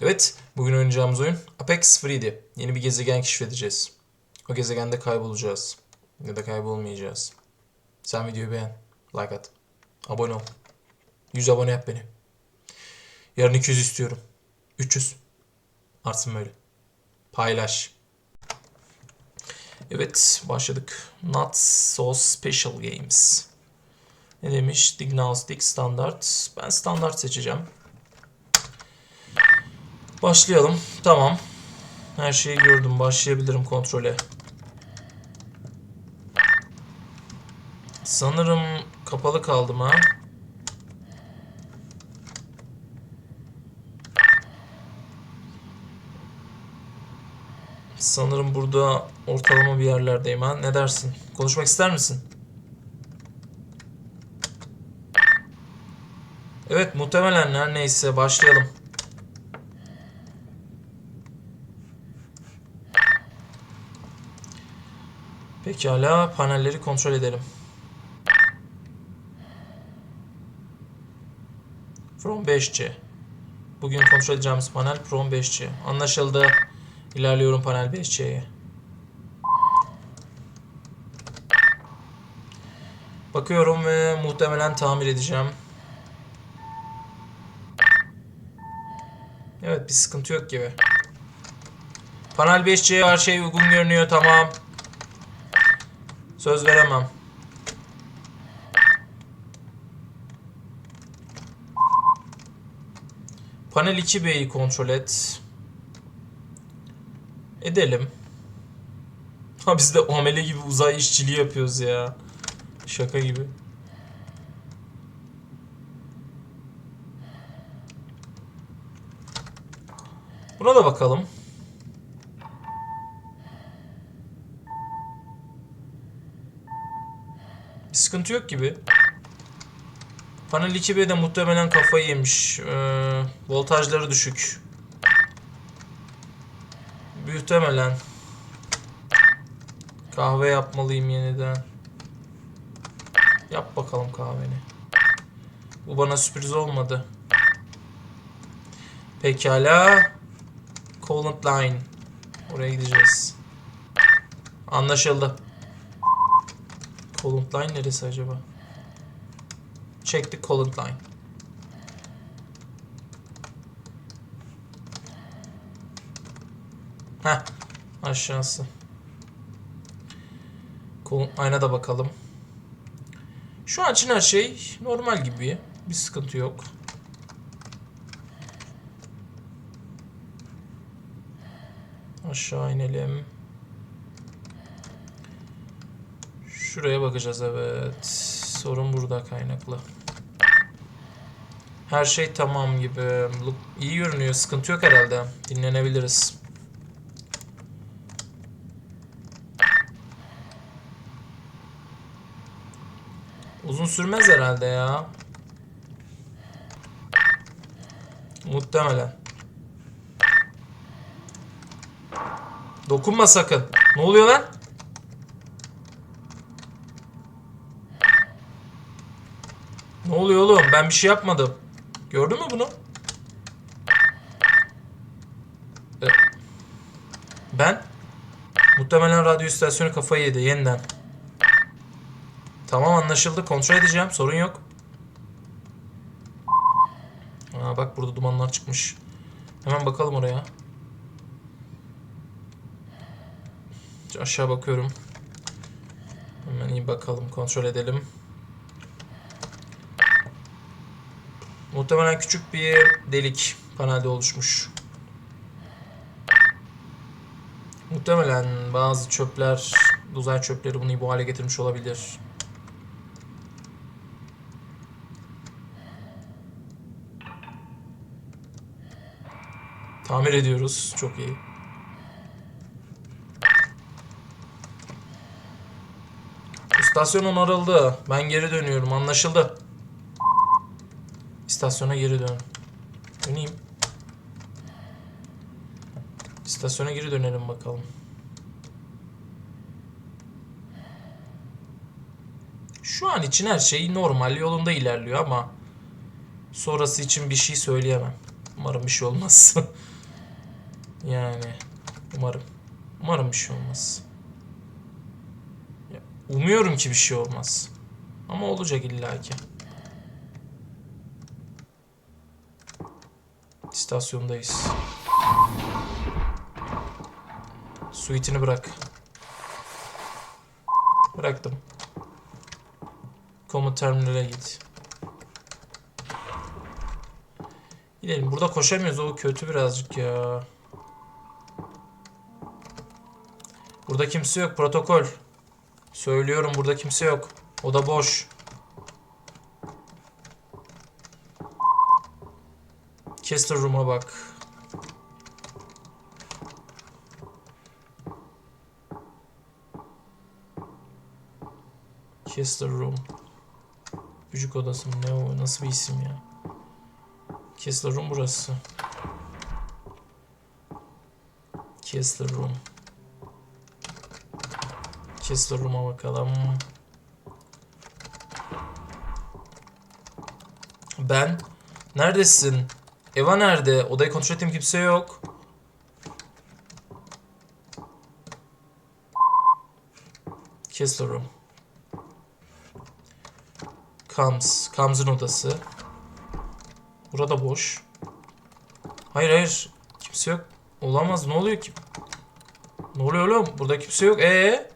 Evet, bugün oynayacağımız oyun Apex Free'di. Yeni bir gezegen keşfedeceğiz. O gezegende kaybolacağız. Ya da kaybolmayacağız. Sen videoyu beğen, like at, abone ol. 100 abone yap beni. Yarın 200 istiyorum. 300. Artsın böyle. Paylaş. Evet, başladık. Not so special games. Ne demiş? Diagnostic standart. Ben standart seçeceğim. Başlayalım. Tamam. Her şeyi gördüm. Başlayabilirim kontrole. Sanırım kapalı kaldım ha. Sanırım burada ortalama bir yerlerdeyim ha. Ne dersin? Konuşmak ister misin? Evet muhtemelen her neyse başlayalım. Pekala panelleri kontrol edelim. From 5C. Bugün kontrol edeceğimiz panel From 5C. Anlaşıldı. İlerliyorum panel 5C'ye. Bakıyorum ve muhtemelen tamir edeceğim. Evet bir sıkıntı yok gibi. Panel 5C her şey uygun görünüyor tamam. Söz veremem. Panel 2B'yi kontrol et. Edelim. Ha biz de amele gibi uzay işçiliği yapıyoruz ya. Şaka gibi. Buna da bakalım. Sıkıntı yok gibi. Panel 2B de muhtemelen kafayı yemiş. Ee, voltajları düşük. Muhtemelen. Kahve yapmalıyım yeniden. Yap bakalım kahveni. Bu bana sürpriz olmadı. Pekala. Coolant Line. Oraya gideceğiz. Anlaşıldı. Coolant Line neresi acaba? Çektik Coolant Line. Heh. Aşağısı. Coolant Line'a da bakalım. Şu an her şey normal gibi. Bir sıkıntı yok. Aşağı inelim. Şuraya bakacağız evet. Sorun burada kaynaklı. Her şey tamam gibi. İyi görünüyor. Sıkıntı yok herhalde. Dinlenebiliriz. Uzun sürmez herhalde ya. Muhtemelen. Dokunma sakın. Ne oluyor lan? Oluyor oğlum? Ben bir şey yapmadım. Gördün mü bunu? E, Ben? Muhtemelen radyo istasyonu kafayı yedi yeniden. Tamam anlaşıldı. Kontrol edeceğim. Sorun yok. Aa, bak burada dumanlar çıkmış. Hemen bakalım oraya. Aşağı bakıyorum. Hemen iyi bakalım. Kontrol edelim. Muhtemelen küçük bir delik panelde oluşmuş. Muhtemelen bazı çöpler, uzay çöpleri bunu bu hale getirmiş olabilir. Tamir ediyoruz. Çok iyi. İstasyon onarıldı. Ben geri dönüyorum. Anlaşıldı. İstasyona geri dön. Döneyim. İstasyona geri dönelim bakalım. Şu an için her şey normal yolunda ilerliyor ama sonrası için bir şey söyleyemem. Umarım bir şey olmaz. yani umarım. Umarım bir şey olmaz. Ya, umuyorum ki bir şey olmaz. Ama olacak illaki. İstasyondayız. Suite'ini bırak. Bıraktım. Komut terminale git. Gidelim. Burada koşamıyoruz. O kötü birazcık ya. Burada kimse yok. Protokol. Söylüyorum burada kimse yok. O da boş. Kester Room'a bak. Kester Room. Büyük odası mı? Ne o? Nasıl bir isim ya? Kessler Room burası. Kessler Room. Kessler Room'a bakalım. Ben. Neredesin? Eva nerede? Odayı kontrol ettiğim kimse yok. Kessler Room. Comes. Comes'ın odası. Burada boş. Hayır hayır. Kimse yok. Olamaz. Ne oluyor ki? Ne oluyor oğlum? Burada kimse yok. Ee?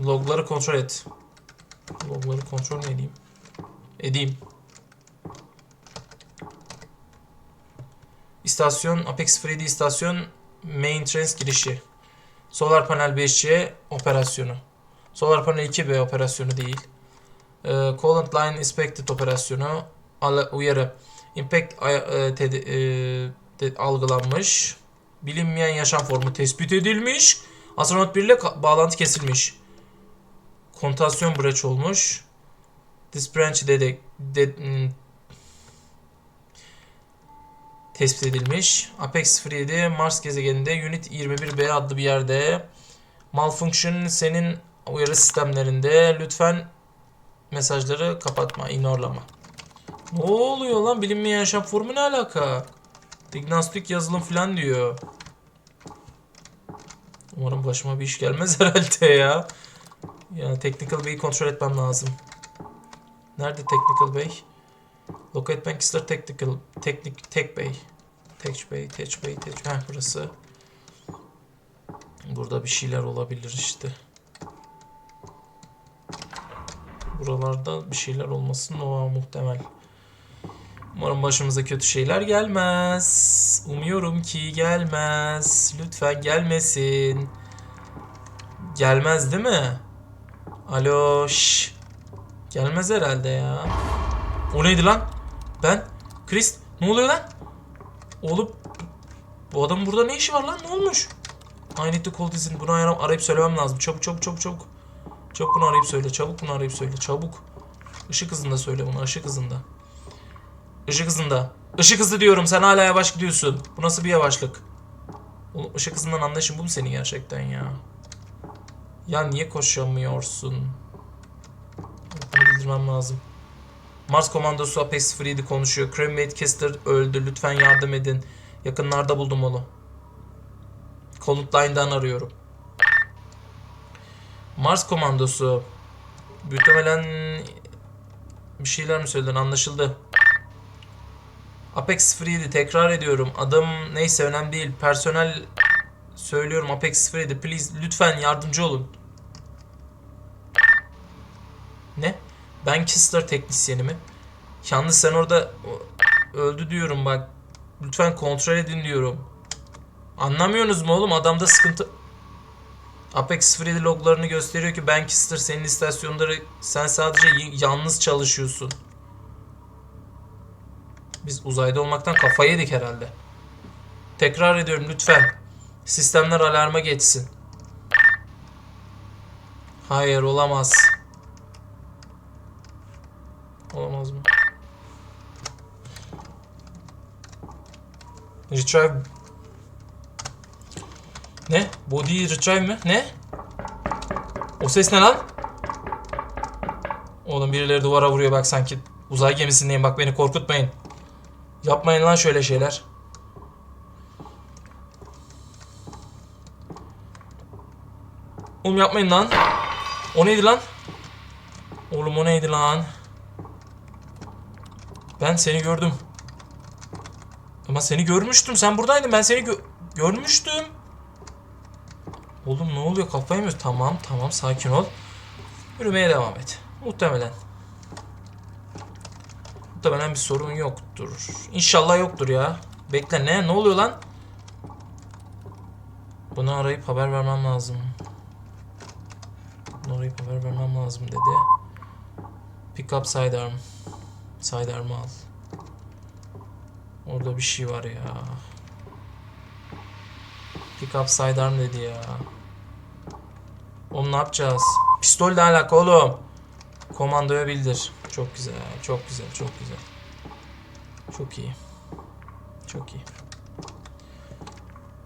Logları kontrol et. Logları kontrol ne edeyim? Edeyim. İstasyon Apex 3D istasyon main trans girişi. Solar panel 5C operasyonu. Solar panel 2B operasyonu değil. Ee, Coolant line inspected operasyonu. Uyarı. Impact e, e, algılanmış. Bilinmeyen yaşam formu tespit edilmiş. Astronot 1 ile bağlantı kesilmiş. Kontasyon breach olmuş. This branch dede, de, hmm, tespit edilmiş. Apex 07 Mars gezegeninde Unit 21B adlı bir yerde malfunction senin uyarı sistemlerinde lütfen mesajları kapatma, ignorlama. Ne oluyor lan? Bilinmeyen yaşam formu ne alaka? Diagnostik yazılım falan diyor. Umarım başıma bir iş gelmez herhalde ya. Ya Technical Bey'i kontrol etmem lazım. Nerede Technical Bey? Locate Bankster Technical Teknik Tech Bey. Tech Bey, Tech Bey, Tech Heh, burası. Burada bir şeyler olabilir işte. Buralarda bir şeyler olması no muhtemel. Umarım başımıza kötü şeyler gelmez. Umuyorum ki gelmez. Lütfen gelmesin. Gelmez değil mi? Alo şş. Gelmez herhalde ya. O neydi lan? Ben? Chris? Ne oluyor lan? Oğlum bu adamın burada ne işi var lan? Ne olmuş? I need to call this in. Bunu arayıp, arayıp söylemem lazım. Çabuk çabuk çabuk çabuk. Çabuk bunu arayıp söyle. Çabuk bunu arayıp söyle. Çabuk. Işık hızında söyle bunu. Işık hızında. Işık hızında. Işık hızı diyorum. Sen hala yavaş gidiyorsun. Bu nasıl bir yavaşlık? Oğlum ışık hızından anlayışın bu mu senin gerçekten ya? Ya niye koşamıyorsun? Bunu bildirmem lazım. Mars komandosu Apex 07 konuşuyor. Cremate Kester öldü. Lütfen yardım edin. Yakınlarda buldum onu. Cold Line'dan arıyorum. Mars komandosu. Muhtemelen bir şeyler mi söyledin anlaşıldı. Apex 07 tekrar ediyorum. Adım neyse önemli değil. Personel söylüyorum Apex 07 please lütfen yardımcı olun. Ne? Ben Kistler teknisyeni mi? Yalnız sen orada öldü diyorum bak. Lütfen kontrol edin diyorum. Anlamıyorsunuz mu oğlum? Adamda sıkıntı... Apex 07 loglarını gösteriyor ki Ben Kister senin istasyonları sen sadece yalnız çalışıyorsun. Biz uzayda olmaktan kafayı yedik herhalde. Tekrar ediyorum lütfen. Sistemler alarma geçsin. Hayır olamaz. Olamaz mı? Retrieve ne? Body retrieve mi? Ne? O ses ne lan? Oğlum birileri duvara vuruyor bak sanki uzay gemisindeyim bak beni korkutmayın. Yapmayın lan şöyle şeyler. Oğlum yapmayın lan. O neydi lan? Oğlum o neydi lan? Ben seni gördüm. Ama seni görmüştüm. Sen buradaydın. Ben seni gö- görmüştüm. Oğlum ne oluyor? Kafayı mı? Tamam tamam sakin ol. Yürümeye devam et. Muhtemelen. Muhtemelen bir sorun yoktur. İnşallah yoktur ya. Bekle ne? Ne oluyor lan? Bunu arayıp haber vermem lazım. Bunu arayıp haber vermem lazım dedi. Pick up sidearm. Sidearm'ı al. Orada bir şey var ya. Pick up sidearm dedi ya. Oğlum ne yapacağız? Pistolle alaka oğlum. Komandoya bildir. Çok güzel, çok güzel, çok güzel. Çok iyi. Çok iyi.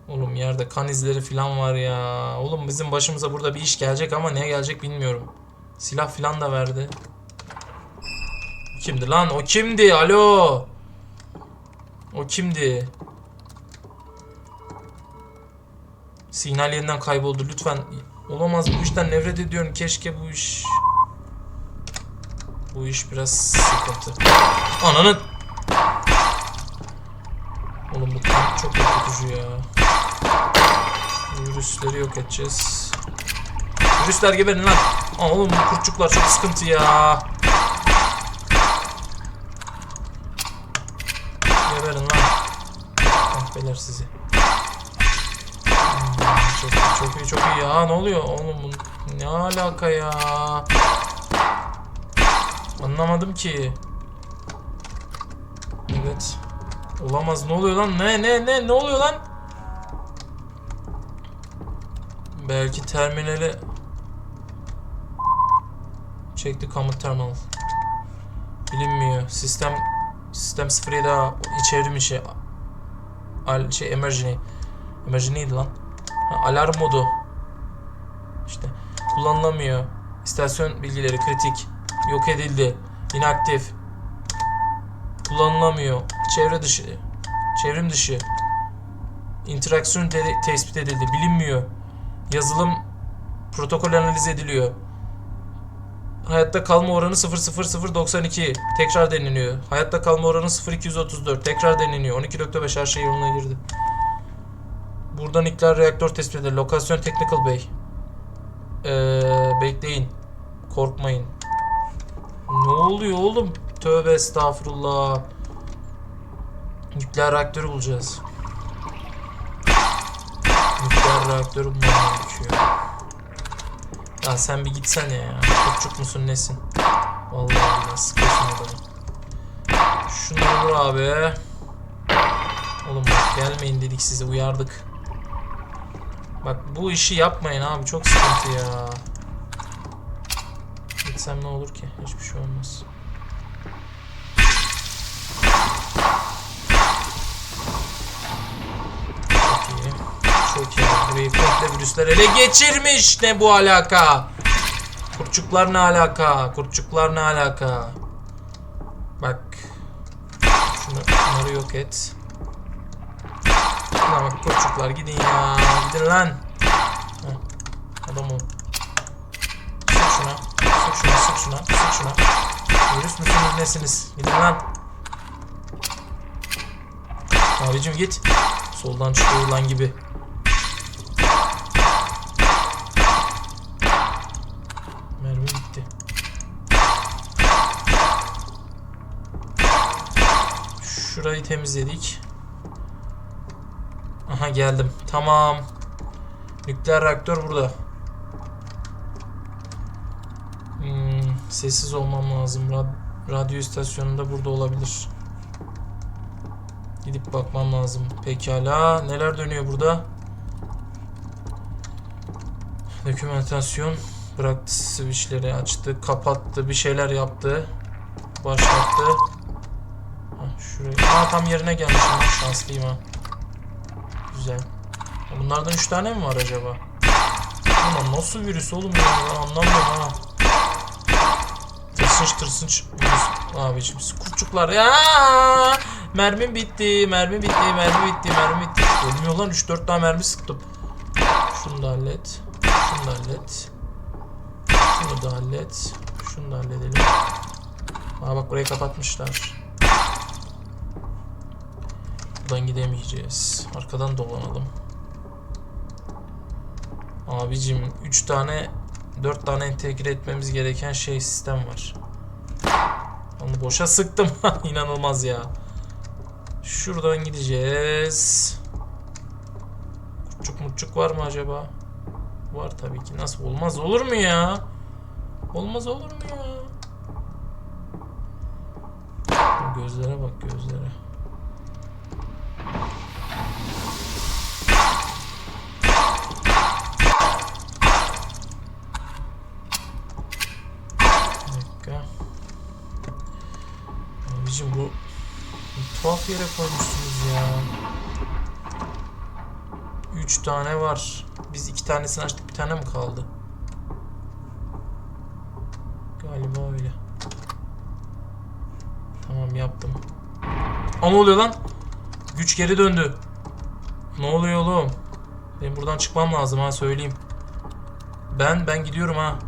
Oğlum yerde kan izleri falan var ya. Oğlum bizim başımıza burada bir iş gelecek ama neye gelecek bilmiyorum. Silah falan da verdi. Kimdi lan? O kimdi? Alo. O kimdi? Signal yeniden kayboldu. Lütfen. Olamaz bu işten nefret ediyorum. Keşke bu iş... Bu iş biraz sıkıntı. Ananın... Oğlum bu çok korkutucu ya. Virüsleri yok edeceğiz. Virüsler geberin lan. Aa, oğlum bu kurtçuklar çok sıkıntı ya. Geberin lan. Kahpeler sizi. Çok çok iyi, çok iyi ya. Ne oluyor? Oğlum ne alaka ya? Anlamadım ki. Evet. Olamaz. Ne oluyor lan? Ne ne ne ne oluyor lan? Belki terminali çekti command terminal. Bilinmiyor. Sistem sistem 07 daha çevrim içi al şey emergency. Emergency neydi lan? Ha, alarm modu. İşte kullanılamıyor. İstasyon bilgileri kritik. Yok edildi. inaktif. Kullanılamıyor. Çevre dışı. Çevrim dışı. İnteraksiyon te- tespit edildi. Bilinmiyor. Yazılım protokol analiz ediliyor. Hayatta kalma oranı 00092. Tekrar deniliyor. Hayatta kalma oranı 0234. Tekrar deniliyor. 12.5 her şey yoluna girdi. Burada nükleer reaktör tespit edildi. Lokasyon Technical Bay. Ee, bekleyin. Korkmayın. Ne oluyor oğlum? Tövbe estağfurullah. Nükleer reaktörü bulacağız. Nükleer reaktörü bulmam gerekiyor. Ya sen bir gitsene ya. Kurtçuk musun nesin? Vallahi billahi sıkıyorsun adamı. Şunları vur abi. Oğlum bak gelmeyin dedik size uyardık. Bak bu işi yapmayın abi çok sıkıntı ya. Gitsem ne olur ki? Hiçbir şey olmaz. Çok iyi. Burayı komple virüsler ele geçirmiş. Ne bu alaka? Kurtçuklar ne alaka? Kurtçuklar ne alaka? Bak. Şunu, şunları yok et. Şuna bak kurtçuklar gidin ya. Gidin lan. Heh. Adam o. Sık şuna. Sık şuna, sık şuna, sık şuna. Virüs müsünüz nesiniz? Gidin lan. Abicim git. Soldan çıkıyor lan gibi. Mermi bitti. Şurayı temizledik. Aha geldim. Tamam. Nükleer reaktör burada. Hmm, sessiz olmam lazım. Rad- radyo istasyonunda burada olabilir. Gidip bakmam lazım. Pekala. Neler dönüyor burada? Dokümentasyon. Bıraktı switchleri açtı. Kapattı. Bir şeyler yaptı. Başlattı. Şuraya. Aa tam yerine gelmişim. Şanslıyım ha. Güzel. Bunlardan 3 tane mi var acaba? Ulan nasıl virüs oğlum ya? Anlamıyorum ha. Tırsınç tırsınç. Abiciğim kurtçuklar ya. Mermim bitti, mermi bitti, mermi bitti, mermi bitti. Ölmüyor lan 3-4 tane mermi sıktım. Şunu da hallet. Şunu da hallet. Şunu da hallet. Şunu da halledelim. Aa bak burayı kapatmışlar. Buradan gidemeyeceğiz. Arkadan dolanalım. Abicim 3 tane 4 tane entegre etmemiz gereken şey sistem var. Onu boşa sıktım. İnanılmaz ya. Şuradan gideceğiz. Kurtçuk murtçuk var mı acaba? Var tabii ki. Nasıl olmaz olur mu ya? Olmaz olur mu ya? Gözlere bak gözlere. Bir dakika. Abicim bu tuhaf yere koymuşsunuz ya. Üç tane var. Biz iki tanesini açtık bir tane mi kaldı? Galiba öyle. Tamam yaptım. Aa oluyor lan? Güç geri döndü. Ne oluyor oğlum? Benim buradan çıkmam lazım ha söyleyeyim. Ben ben gidiyorum ha.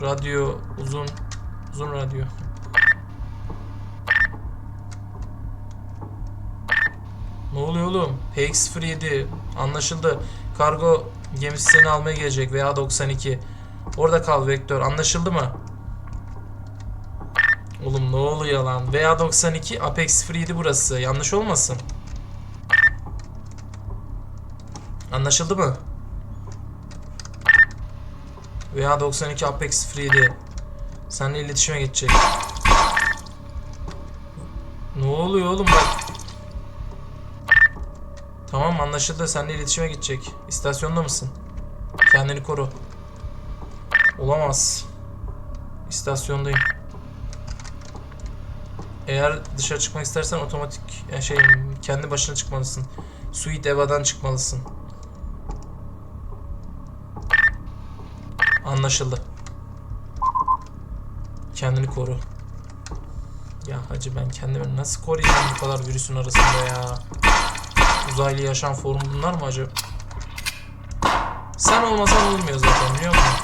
Radyo uzun uzun radyo. Ne oluyor oğlum? PX07 anlaşıldı. Kargo gemisi seni almaya gelecek veya 92. Orada kal Vektör anlaşıldı mı? Oğlum ne oluyor lan? VA 92 Apex 07 burası. Yanlış olmasın. Anlaşıldı mı? VA 92 Apex 07. Seninle iletişime geçecek. Ne oluyor oğlum bak. Tamam anlaşıldı. Seninle iletişime geçecek. İstasyonda mısın? Kendini koru. Olamaz. İstasyondayım. Eğer dışarı çıkmak istersen otomatik yani şey kendi başına çıkmalısın. Suite Eva'dan çıkmalısın. Anlaşıldı. Kendini koru. Ya hacı ben kendimi nasıl koruyacağım bu kadar virüsün arasında ya? Uzaylı yaşam forum bunlar mı acaba? Sen olmasan olmuyor zaten biliyor musun?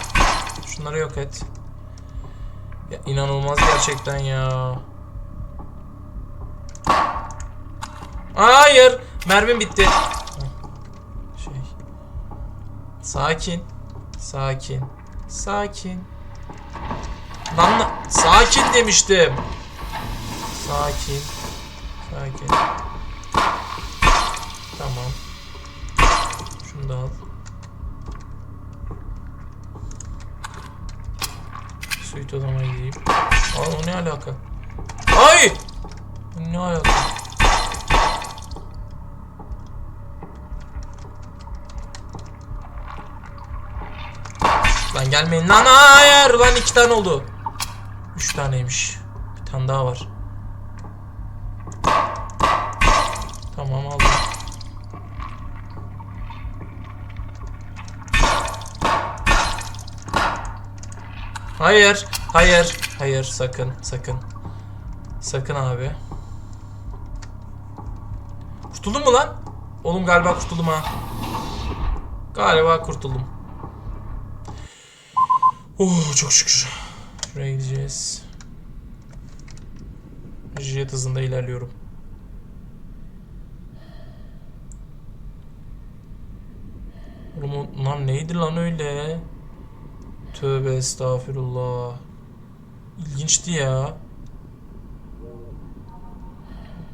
Şunları yok et. Ya inanılmaz gerçekten ya. Hayır. Mermim bitti. Şey. Sakin. Sakin. Sakin. Lan- sakin demiştim. Sakin. Sakin. Tamam. Şunu da al. Suit odama gideyim. Aa o ne alaka? Ay! Ne alaka? Lan gelmeyin lan hayır lan iki tane oldu. Üç taneymiş. Bir tane daha var. Tamam aldım. Hayır, hayır, hayır sakın, sakın. Sakın abi. Kurtuldun mu lan? Oğlum galiba kurtuldum ha. Galiba kurtuldum. Oh çok şükür. Şuraya gideceğiz. Jet hızında ilerliyorum. Oğlum lan neydi lan öyle? Tövbe estağfirullah. İlginçti ya.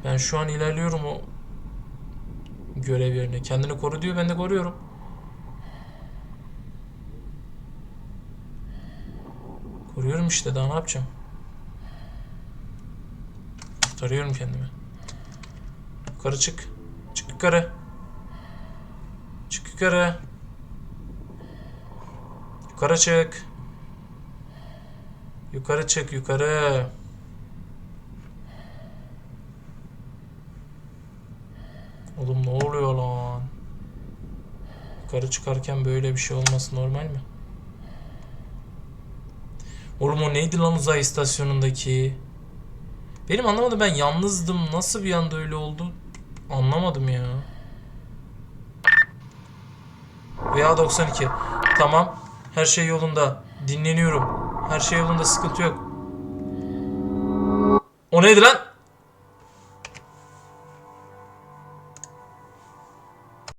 Ben şu an ilerliyorum o görev yerine. Kendini koru diyor ben de koruyorum. Koruyorum işte daha ne yapacağım? Kurtarıyorum kendimi. Yukarı çık. Çık yukarı. Çık yukarı. Yukarı çık. Yukarı çık yukarı. Oğlum ne oluyor lan? Yukarı çıkarken böyle bir şey olması normal mi? Oğlum o neydi lan uzay istasyonundaki? Benim anlamadım ben yalnızdım. Nasıl bir anda öyle oldu? Anlamadım ya. Veya 92. Tamam. Her şey yolunda. Dinleniyorum. Her şey yolunda sıkıntı yok. O neydi lan?